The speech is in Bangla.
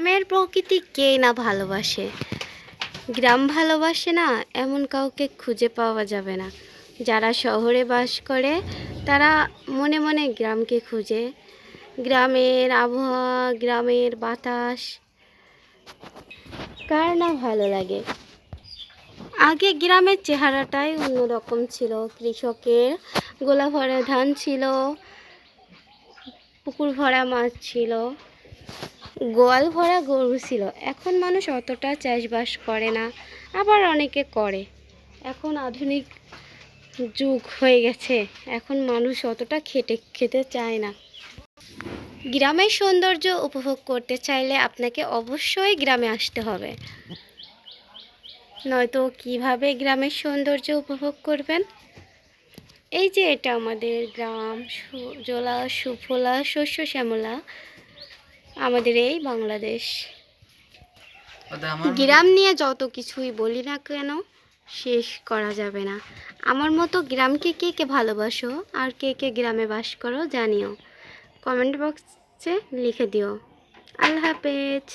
গ্রামের প্রকৃতি কে না ভালোবাসে? গ্রাম ভালোবাসে না, এমন কাউকে খুঁজে পাওয়া যাবে না। যারা শহরে বাস করে, তারা মনে মনে গ্রামকে খুঁজে। গ্রামের আবহাওয়া, গ্রামের বাতাস, কার না ভালো লাগে? আগে গ্রামের চেহারাটাই অন্যরকম ছিল। কৃষকের গোলা ভরা ধান ছিল, পুকুর ভরা মাছ ছিল। গোয়াল ভরা গরু ছিল। এখন মানুষ অতটা চাষবাস করে না, আবার অনেকে করে। এখন আধুনিক যুগ হয়ে গেছে, এখন মানুষ অতটা খেটে, খেতে চায় না। গ্রামের সৌন্দর্য উপভোগ করতে চাইলে আপনাকে অবশ্যই গ্রামে আসতে হবে। নয়তো কীভাবে গ্রামের সৌন্দর্য উপভোগ করবেন? এই যে এটা আমাদের গ্রাম জোলা, সুফলা, শস্য, শ্যামলা। আমাদের এই বাংলাদেশ। গ্রাম নিয়ে যত কিছুই বলি না কেন শেষ করা যাবে না। আমার মতো গ্রামকে কে কে ভালোবাসো আর কে কে গ্রামে বাস করো জানিও। কমেন্ট বক্সে লিখে দিও। আল্লাহ হাফেজ।